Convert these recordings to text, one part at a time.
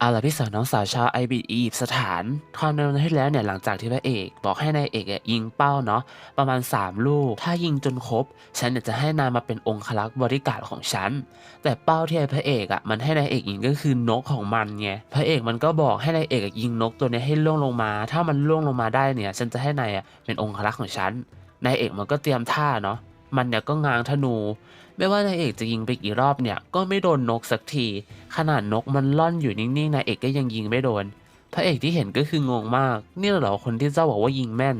เอาล่ะพี่สาวน้องสาวชาวไอบีอียิปต์สถานความในวันที่แล้วเนี่ยหลังจากที่พระเอกบอกให้นายเอกเนี่ยยิงเป้าเนาะประมาณ 3 ลูก ถ้ายิงจนครบ ฉันเนี่ยจะให้นายมาเป็นองครักษ์บริการของฉัน แต่เป้าที่ไอ้พระเอกอะมันให้นายเอกยิงก็คือนกของมันไงพระเอกมันก็บอกให้นายเอกยิงนกตัวนี้ให้ล่วงลงมา ถ้ามันล่วงลงมาได้เนี่ย ฉันจะให้นายอะเป็นองครักษ์ของฉันนายเอกมันก็เตรียมท่าเนาะ มันเนี่ยก็ง้างธนู ไม่ว่านายเอกจะยิงไปกี่รอบเนี่ยก็ไม่โดนนกสักที ขนาดนกมันล่อนอยู่นิ่งๆนายเอกก็ยังยิงไม่โดน พระเอกที่เห็นก็คืองงมาก นี่เหรอคนที่เจ้าบอกว่ายิงแม่น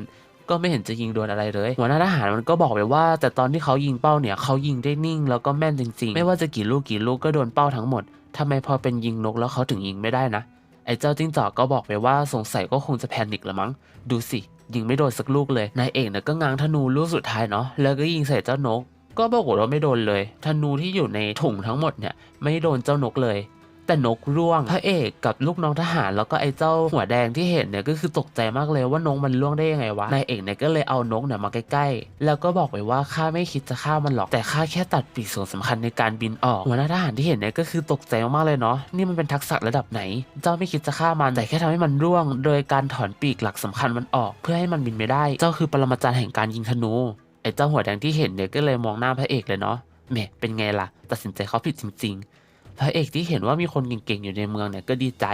ก็ไม่เห็นจะยิงโดนอะไรเลย หัวหน้าทหารมันก็บอกไปว่า แต่ตอนที่เขายิงเป้าเนี่ยเขายิงได้นิ่งแล้วก็แม่นจริง ๆ ไม่ว่าจะกี่ลูกกี่ลูกก็โดนเป้าทั้งหมดทำไมพอเป็นยิงนกแล้วเขาถึงยิงไม่ได้นะไอ้เจ้าจิ้งจอกก็บอกไปว่าสงสัยก็คงจะแพนิคละมั้ง ดูสิ ยิงไม่โดนสักลูกเลยนายเอกเนี่ยก็ง้างธนูลูกสุดท้ายเนาะแล้วก็ยิงใส่เจ้านก ก็ปรากฏว่าไม่โดนเลยธนูที่อยู่ในถุงทั้งหมดเนี่ยไม่โดนเจ้านกเลย แต่นกร่วง พระเอกกับลูกน้องทหารแล้วก็ไอ้เจ้าหัวแดงที่เห็นเนี่ยก็คือตกใจมากเลยว่านกมันร่วงได้ยังไงวะนายเอกเนี่ยก็เลยเอานกเนี่ยมาใกล้ๆ แล้วก็บอกไปว่าข้าไม่คิดจะฆ่ามันหรอกแต่ข้าแค่ตัดปีกส่วนสำคัญในการบินออกหัวหน้าทหารที่เห็นเนี่ยก็คือตกใจมากๆเลยเนาะนี่มันเป็นทักษะระดับไหน เจ้าไม่คิดจะฆ่ามันแต่แค่ทำให้มันร่วง โดยการถอนปีกหลักสำคัญมันออก เพื่อให้มันบินไม่ได้ เจ้าคือปรมาจารย์แห่งการยิงธนูไอ้เจ้าหัวแดงที่เห็นเนี่ยก็เลยมองหน้าพระเอกเลยเนาะแหมเป็นไงล่ะ ตัดสินใจเขาผิดจริง ๆ พระเอกที่เห็นว่ามีคนเก่งๆอยู่ในเมืองเนี่ยก็ดีใจ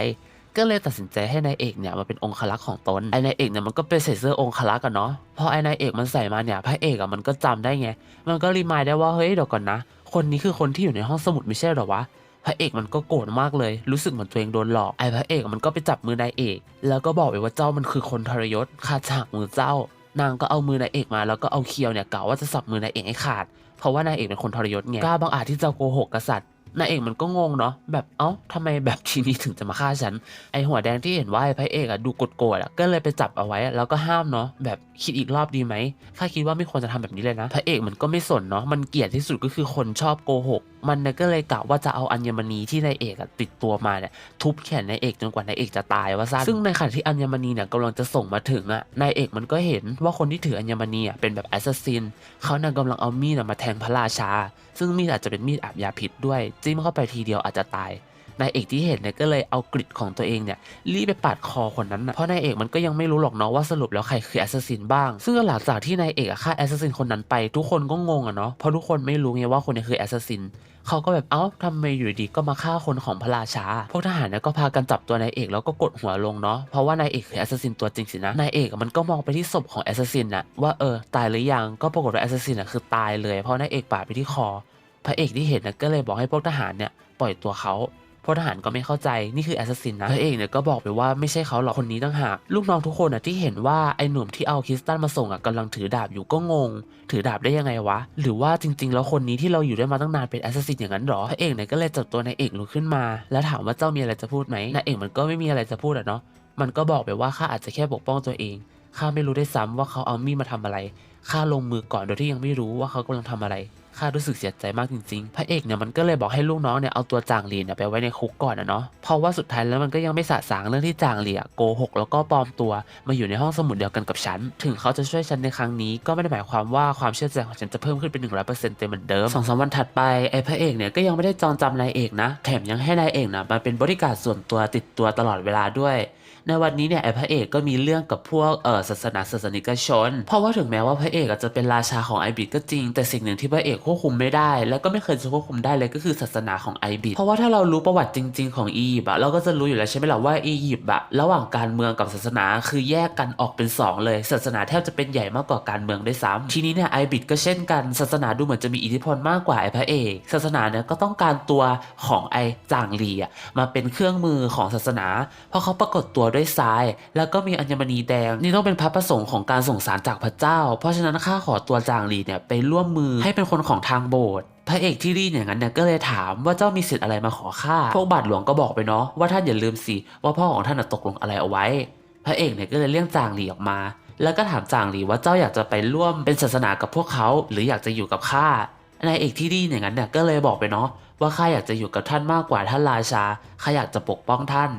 ก็เลยตัดสินใจให้นายเอกเนี่ยมาเป็นองครักษ์ของตนไอ้นายเอกเนี่ยมันก็ไปใส่เสื้อองครักษ์กันเนาะพอไอ้นายเอกมันใส่มาเนี่ยพระเอกอะมันก็จำได้ไง มันก็รีมายได้ว่าเฮ้ยเดี๋ยวก่อนนะ คนนี้คือคนที่อยู่ในห้องสมุดไม่ใช่หรอวะพระเอกมันก็โกรธมากเลย รู้สึกเหมือนตัวเองโดนหลอก ไอ้พระเอกมันก็ไปจับมือนายเอก แล้วก็บอกไปว่าเจ้ามันคือคนทรยศขาดจากมือเจ้า นางก็เอามือนายเอกมาแล้วก็เอาเคียวเนี่ยกล่าวว่าจะสับมือนายเอกให้ขาด เพราะว่านายเอกเป็นคนทรยศไง กล้าบังอาจที่จะโกหกกษัตริย์ นายเอกมันก็งงเนาะแบบเอ้าทำไมแบบทีนี้ถึงจะมาฆ่าฉัน ไอหัวแดงที่เห็นว่าไอพระเอกอะดูโกรธอะก็เลยไปจับเอาไว้แล้วก็ห้ามเนาะแบบคิดอีกรอบดีไหมข้าคิดว่าไม่ควรจะทำแบบนี้เลยนะ พระเอกมันก็ไม่สนเนาะมันเกลียดที่สุดก็คือคนชอบโกหก มันเนี่ยก็เลยกะว่าจะเอาอัญมณีที่นายเอกติดตัวมาเนี่ยทุบแขนนายเอกจนกว่านายเอกจะตายว่าซะซึ่งในขณะที่อัญมณีเนี่ยกำลังจะส่งมาถึงอะนายเอกมันก็เห็นว่าคนที่ถืออัญมณีอะเป็นแบบแอสซัสซินเขาเนี่ยกำลังเอามีดมาแทงพระราชา ซึ่งมีดอาจจะเป็นมีดอาบยาพิษด้วยจิ้มเข้าไปทีเดียวอาจจะตาย นายเอกที่เห็นเนี่ยก็เลยเอากริดของตัวเองเนี่ยรีบไปปาดคอคนนั้นนะเพราะนายเอกมันก็ยังไม่รู้หรอกเนาะว่าสรุปแล้วใครคือแอสซัสซินบ้าง ซึ่งหลังจากที่นายเอกฆ่าแอสซัสซินคนนั้นไปทุกคนก็งงอะเนาะเพราะทุกคนไม่รู้ไงว่าคนนี้คือแอสซัสซินเขาก็แบบเอ้าทำไมอยู่ดีก็มาฆ่าคนของพระราชา พวกทหารเนี่ยก็พากันจับตัวนายเอกแล้วก็กดหัวลงเนาะ เพราะว่านายเอกคือแอสซัสซินตัวจริงสินะ นายเอกมันก็มองไปที่ศพของแอสซัสซินอะว่าเออตายหรือยัง ก็ปรากฏว่าแอสซัสซินอะคือตายเลย เพราะนายเอกปาดไปที่คอ พระเอกที่เห็นนะก็เลยบอกให้พวกทหารเนี่ยปล่อยตัวเขา พวกทหารก็ไม่เข้าใจนี่คือแอสซัสซินนะพระเอกเนี่ยก็บอกไปว่าไม่ใช่เขาหรอกคนนี้ต่างหากลูกน้องทุกคนอะที่เห็นว่าไอ้หนุ่มที่เอาคริสตัลมาส่งอะกำลังถือดาบอยู่ก็งง ถือดาบได้ยังไงวะ หรือว่าจริง ๆ แล้วคนนี้ที่เราอยู่ด้วยมาตั้งนานเป็นแอสซัสซินอย่างนั้นหรอพระเอกเนี่ยก็เลยจับตัวนายเอกลุกขึ้นมา แล้วถามว่าเจ้ามีอะไรจะพูดไหมนายเอกมันก็ไม่มีอะไรจะพูดอะเนาะมันก็บอกไปว่าข้าอาจจะแค่ปกป้องตัวเองข้าไม่รู้ได้ซ้ำว่าเขาเอามีดมาทำอะไรข้าลงมือก่อนโดยที่ยังไม่รู้ว่าเขากำลังทำอะไร ข้ารู้สึกเสียใจมากจริงๆ พระเอกเนี่ยมันก็เลยบอกให้ลูกน้องเนี่ยเอาตัวจางหลีเนี่ยไปไว้ในคุกก่อนนะเนาะ เพราะว่าสุดท้ายแล้วมันก็ยังไม่สะสางเรื่องที่จางหลีอะโกหกแล้วก็ปลอมตัวมาอยู่ในห้องสมุดเดียวกันกับฉัน ถึงเขาจะช่วยฉันในครั้งนี้ก็ไม่ได้หมายความว่าความเชื่อใจของฉันจะเพิ่มขึ้นเป็นหนึ่งร้อยเปอร์เซ็นต์เต็มเหมือนเดิมสองสามวันถัดไปไอ้พระเอกเนี่ยก็ยังไม่ได้จองจำนายเอกนะ แถมยังให้นายเอกนะมาเป็นบริการส่วนตัวติดตัวตลอดเวลาด้วย ในวันนี้เนี่ยไอ้พระเอกก็มีเรื่องกับพวกเออศาสนาศาสนิกชน เพราะว่าถึงแม้ว่าพระเอกอาจจะเป็นราชาของไอบิดก็จริง แต่สิ่งหนึ่งที่พระเอกควบคุมไม่ได้ แล้วก็ไม่เคยจะควบคุมได้เลยก็คือศาสนาของไอบิดเพราะว่าถ้าเรารู้ประวัติจริง ๆของอียิปต์อะเราก็จะรู้อยู่แล้วใช่ไหมล่ะว่าอียิปต์อะระหว่างการเมืองกับศาสนาคือแยกกันออกเป็นสองเลย ศาสนาแทบจะเป็นใหญ่มากกว่าการเมืองได้ซ้ำทีนี้เนี่ยไอบิดก็เช่นกันศาสนาดูเหมือนจะมีอิทธิพลมากกว่าไอพระเอกศาสนาเนี่ยก็ต้องการตัวของไอจางลีอะมาเป็นเครื่องมือของศาสนา เพราะเขาปรากฏตัวด้วยทราย แล้วก็มีอัญมณีแดง นี่ต้องเป็นพระประสงค์ของการส่งสารจากพระเจ้า เพราะฉะนั้นข้าขอตัวจางหลีเนี่ยไปร่วมมือให้เป็นคนของทางโบสถ์พระเอกที่รีดอย่างนั้นเนี่ยก็เลยถามว่าเจ้ามีสิทธิ์อะไรมาขอข้าพวกบาทหลวงก็บอกไปเนาะว่าท่านอย่าลืมสิว่าพ่อของท่านตกลงอะไรเอาไว้ พระเอกเนี่ยก็เลยเรียกจางหลีออกมา แล้วก็ถามจางหลีว่าเจ้าอยากจะไปร่วมเป็นศาสนากับพวกเขา หรืออยากจะอยู่กับข้านายเอกที่รีอย่างนั้นเนี่ยก็เลยบอกไปเนาะว่าข้าอยากจะอยู่กับท่านมากกว่าท่านราชาข้าอยากจะปกป้องท่าน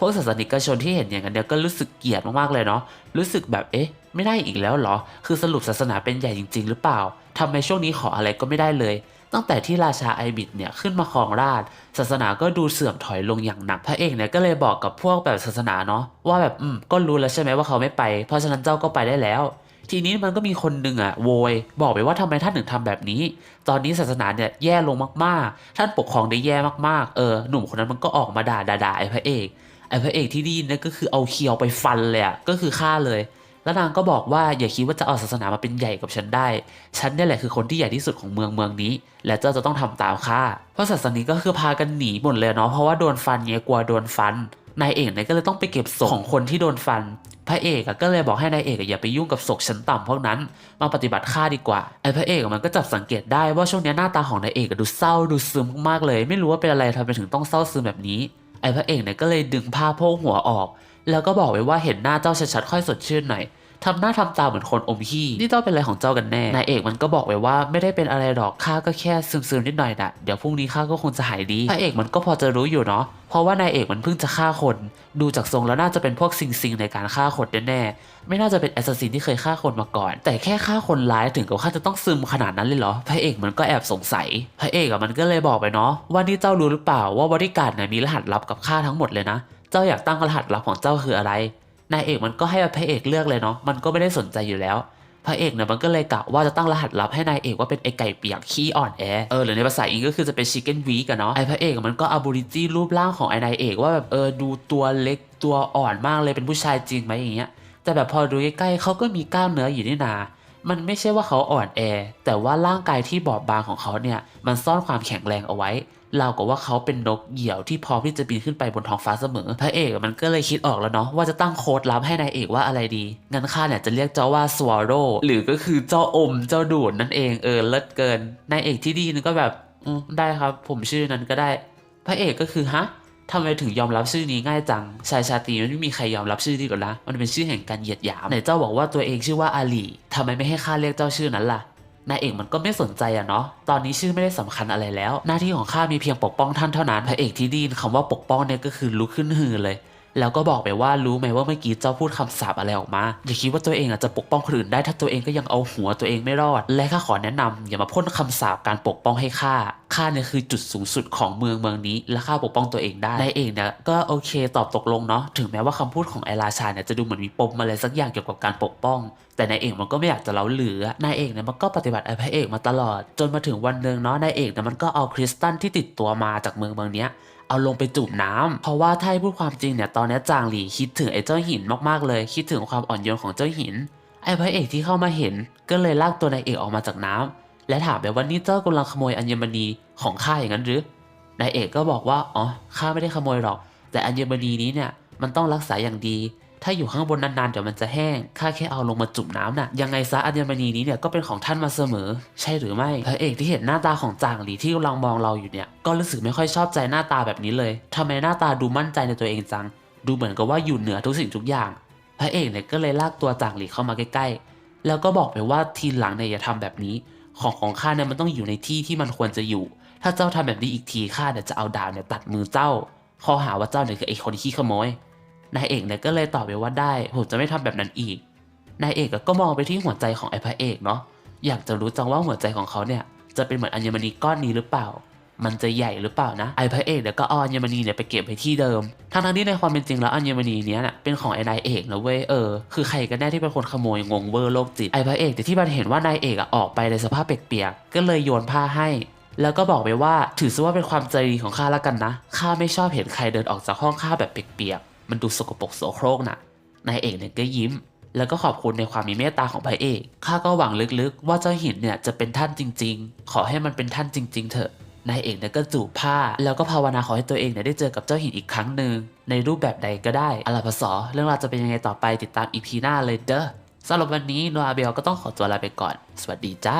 พวกศาสนิกชนที่เห็นอย่างนั้นเนี่ยก็รู้สึกเกลียดมากๆเลยเนาะรู้สึกแบบเอ๊ะ ไม่ได้อีกแล้วเหรอ คือสรุปศาสนาเป็นใหญ่จริง ๆ หรือเปล่าทำไมช่วงนี้ขออะไรก็ไม่ได้เลย ตั้งแต่ที่ราชาไอบิดเนี่ยขึ้นมาครองราชศาสนาก็ดูเสื่อมถอยลงอย่างหนักพระเอกเนี่ยก็เลยบอกกับพวกแบบศาสนาเนาะว่าแบบอืมก็รู้แล้วใช่ไหมว่าเขาไม่ไป เพราะฉะนั้นเจ้าก็ไปได้แล้วทีนี้มันก็มีคนหนึ่งอะโวย บอกไปว่าทำไมท่านถึงทำแบบนี้ ตอนนี้ศาสนาเนี่ยแย่ลงมากๆ ท่านปกครองได้แย่มากๆ เออหนุ่มคนนั้นมันก็ออกมาด่าด่าๆไอ้พระเอก ไอ้พระเอกที่ไดีเนี่ยก็คือเอาเคียวไปฟันเลยอะก็คือฆ่าเลย แล้วนางก็บอกว่าอย่าคิดว่าจะเอาศาสนามาเป็นใหญ่กับฉันได้ ฉันเนี่ยแหละคือคนที่ใหญ่ที่สุดของเมืองเมืองนี้ และเจ้าจะต้องทำตามข้าเพราะศาสนีก็คือพากันหนีหมดเลยเนาะเพราะว่าโดนฟันเงี้ยกลัวโดนฟันนายเอกเนี่ยก็เลยต้องไปเก็บศพของคนที่โดนฟัน พระเอกอะก็เลยบอกให้นายเอกอย่าไปยุ่งกับศพชั้นต่ำพวกนั้น มาปฏิบัติข้าดีกว่า ไอ้พระเอกมันก็จับสังเกตได้ว่าช่วงเนี้ยหน้าตาของนายเอกดูเศร้าดูซึมมากๆเลย ไม่รู้ว่าเป็นอะไรทำไมถึงต้องเศร้าซึมแบบนี้ ไอ้พระเอกเนี่ยก็เลยดึงผ้าโพกหัวออก แล้วก็บอกไว้ว่าเห็นหน้าเจ้าชัดๆค่อยสดชื่นหน่อย ทำหน้าทำตาเหมือนคนอมขี้นี่เจ้าเป็นอะไรของเจ้ากันแน่นายเอกมันก็บอกไว้ว่าไม่ได้เป็นอะไรหรอกข้าก็แค่ซึมๆนิดหน่อยนะเดี๋ยวพรุ่งนี้ข้าก็คงจะหายดีพระเอกมันก็พอจะรู้อยู่เนาะเพราะว่านายเอกมันเพิ่งจะฆ่าคน ดูจากทรงแล้วน่าจะเป็นพวกซิงซิงในการฆ่าคนแน่ๆไม่น่าจะเป็นแอสซัสซินที่เคยฆ่าคนมาก่อน แต่แค่ฆ่าคนร้ายถึงกับข้าจะต้องซึมขนาดนั้นเลยเหรอพระเอกมันก็แอบสงสัย พระเอกอะมันก็เลยบอกไปเนาะว่านี่เจ้ารู้หรือเปล่าว่าบริการเนี่ยมีรหัสลับกับข้าทั้งหมดเลยนะ เจ้าอยากตั้งรหัสลับของเจ้าคืออะไร นายเอกมันก็ให้พระเอกเลือกเลยเนาะมันก็ไม่ได้สนใจอยู่แล้ว พระเอกเนี่ยมันก็เลยกะว่าจะตั้งรหัสลับให้นายเอกว่าเป็นไอไก่เปียกขี้อ่อนแอเออหรือในภาษาอังกฤษก็คือจะเป็นชิคเก้นวีกันเนาะไอพระเอกมันก็อาบูริจีรูปร่างของไอนายเอกว่าแบบเออดูตัวเล็กตัวอ่อนมากเลยเป็นผู้ชายจริงไหมอย่างเงี้ยแต่แบบพอดูใกล้ๆเขาก็มีกล้ามเนื้ออยู่นี่นามันไม่ใช่ว่าเขาอ่อนแอ แต่ว่าร่างกายที่บอบบางของเขาเนี่ย มันซ่อนความแข็งแรงเอาไว้ เรากับว่าเขาเป็นนกเหยี่ยวที่พร้อมที่จะบินขึ้นไปบนท้องฟ้าเสมอ พระเอกมันก็เลยคิดออกแล้วเนาะว่าจะตั้งโค้ดลับให้นายเอกว่าอะไรดี งั้นข้าเนี่ยจะเรียกเจ้าว่า swallow หรือก็คือเจ้าอมเจ้าดูดนั่นเองเออเลิศเกินนายเอกที่ดีนก็แบบได้ครับ ผมชื่อนั้นก็ได้ พระเอกก็คือฮะทำไมถึงยอมรับชื่อนี้ง่ายจัง ชายชาตรีมันไม่มีใครยอมรับชื่อนี้หรอกนะ มันเป็นชื่อแห่งการเหยียดหยามไหนเจ้าบอกว่าตัวเองชื่อว่าอาลีทำไมไม่ให้ข้าเรียกเจ้าชื่อนั้นล่ะ นายเอกมันก็ไม่สนใจอะเนาะ ตอนนี้ชื่อไม่ได้สำคัญอะไรแล้ว หน้าที่ของข้ามีเพียงปกป้องท่านเท่านั้น พระเอกที่ดีนคำว่าปกป้องเนี่ยก็คือลุกขึ้นฮือเลย แล้วก็บอกไปว่ารู้ไหมว่าเมื่อกี้เจ้าพูดคำสาปอะไรออกมา อย่าคิดว่าตัวเองอาจจะปกป้องคนอื่นได้ถ้าตัวเองก็ยังเอาหัวตัวเองไม่รอด และข้าขอแนะนำอย่ามาพ่นคำสาปการปกป้องให้ข้าข้าเนี่ยคือจุดสูงสุดของเมืองเมืองนี้ และข้าปกป้องตัวเองได้นายเอกเนี่ยก็โอเคตอบตกลงเนาะถึงแม้ว่าคำพูดของไอราชาเนี่ยจะดูเหมือนมีปมอะไรสักอย่างเกี่ยวกับการปกป้อง แต่นายเอกมันก็ไม่อยากจะเล้าเหลือนายเอกเนี่ยมันก็ปฏิบัติไอพระเอกมาตลอด จนมาถึงวันหนึ่งเนาะนายเอกเนี่ยมันก็เอาคริสตัลที่ติดตัวมาจากเมืองเมืองเนี้ย เอาลงไปจุ่มน้ำเพราะว่าถ้าให้พูดความจริงเนี่ยตอนนี้จางหลีคิดถึงไอ้เจ้าหินมากๆเลย คิดถึงความอ่อนโยนของเจ้าหิน ไอ้พระเอกที่เข้ามาเห็น ก็เลยลากตัวนายเอกออกมาจากน้ำและถามไปว่านี่เจ้ากำลังขโมยอัญมณีของข้าอย่างนั้นหรือนายเอกก็บอกว่าอ๋อข้าไม่ได้ขโมยหรอก แต่อัญมณีนี้เนี่ยมันต้องรักษาอย่างดี ถ้าอยู่ข้างบนนานๆเดี๋ยวมันจะแห้ง ข้าแค่เอาลงมาจุ่มน้ำน่ะ ยังไงซะอัญมณีนี้เนี่ยก็เป็นของท่านมาเสมอ ใช่หรือไม่ พระเอกที่เห็นหน้าตาของจางหลีที่กำลังมองเราอยู่เนี่ย ก็รู้สึกไม่ค่อยชอบใจหน้าตาแบบนี้เลยทำไมหน้าตาดูมั่นใจในตัวเองจัง ดูเหมือนกับว่าอยู่เหนือทุกสิ่งทุกอย่าง พระเอกเนี่ยก็เลยลากตัวจางหลีเข้ามาใกล้ๆ แล้วก็บอกไปว่าทีหลังเนี่ยอย่าทำแบบนี้ ของของข้าเนี่ยมันต้องอยู่ในที่ที่มันควรจะอยู่ ถ้าเจ้าทำแบบนี้อีกทีข้าเนี่ยจะเอาดาบเนี่ยตัดมือเจ้าข้อหาว่าเจ้าเนี่ยคือไอ้คนขี้ขโมย นายเอกเนี่ยก็เลยตอบไปว่าได้ผมจะไม่ทำแบบนั้นอีก นายเอกก็มองไปที่หัวใจของไอ้พระเอกเนาะอยากจะรู้จังว่าหัวใจของเขาเนี่ยจะเป็นเหมือนอัญมณีก้อนนี้หรือเปล่า มันจะใหญ่หรือเปล่านะ ไอ้พระเอกเนี่ยก็เอาอัญมณีเนี่ยไปเก็บไว้ที่เดิม ทั้งๆที่ในความเป็นจริงแล้วอัญมณีเนี้ยนะเป็นของไอ้นายเอกนะเว้ย เออ คือใครกันแน่ที่เป็นคนขโมยงงเวอร์โรคจิต ไอ้พระเอกแต่ยที่มันเห็นว่านายเอกอะออกไปในสภาพเปียกๆ ก็เลยโยนผ้าให้ แล้วก็บอกไปว่าถือซะว่าเป็นความใจดีของข้าละกันนะ ข้าไม่ชอบเห็นใครเดินออกจากห้องข้าแบบเปียก มันดูสกปรกโสโครกน่ะนายเอกเนี่ยก็ยิ้ม แล้วก็ขอบคุณในความมีเมตตาของพระเอกข้าก็หวังลึกๆ ว่าเจ้าหินเนี่ยจะเป็นท่านจริง ๆ ขอให้มันเป็นท่านจริง ๆ เถอะนายเอกเนี่ยก็จูบผ้า แล้วก็ภาวนาขอให้ตัวเองเนี่ยได้เจอกับเจ้าหินอีกครั้งหนึ่งในรูปแบบใดก็ได้อาลาพสอเรื่องราวจะเป็นยังไงต่อไปติดตามอีพีหน้าเลยเด้อสำหรับวันนี้โนอาเบลก็ต้องขอตัวลาไปก่อน สวัสดีจ้า